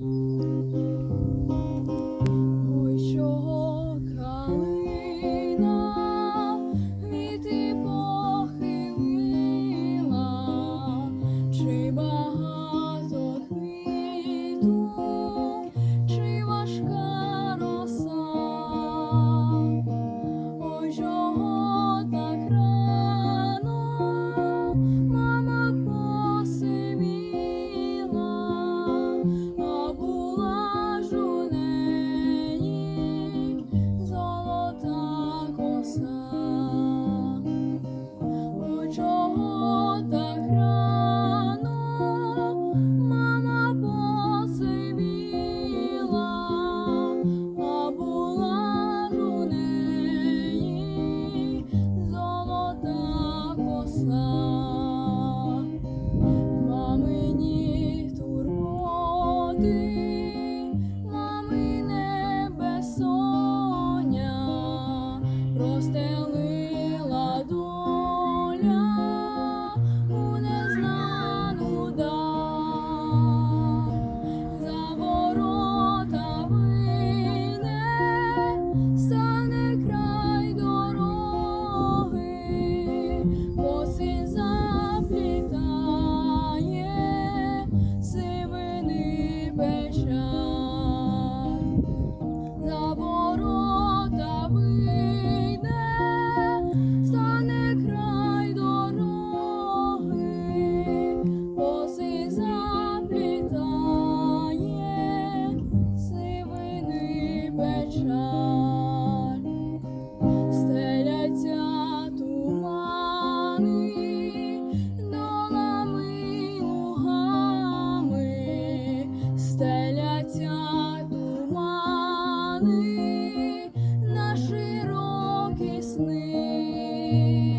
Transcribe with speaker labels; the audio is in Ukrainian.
Speaker 1: Música сна, мамині турботи, мамине безсоння, просте. you.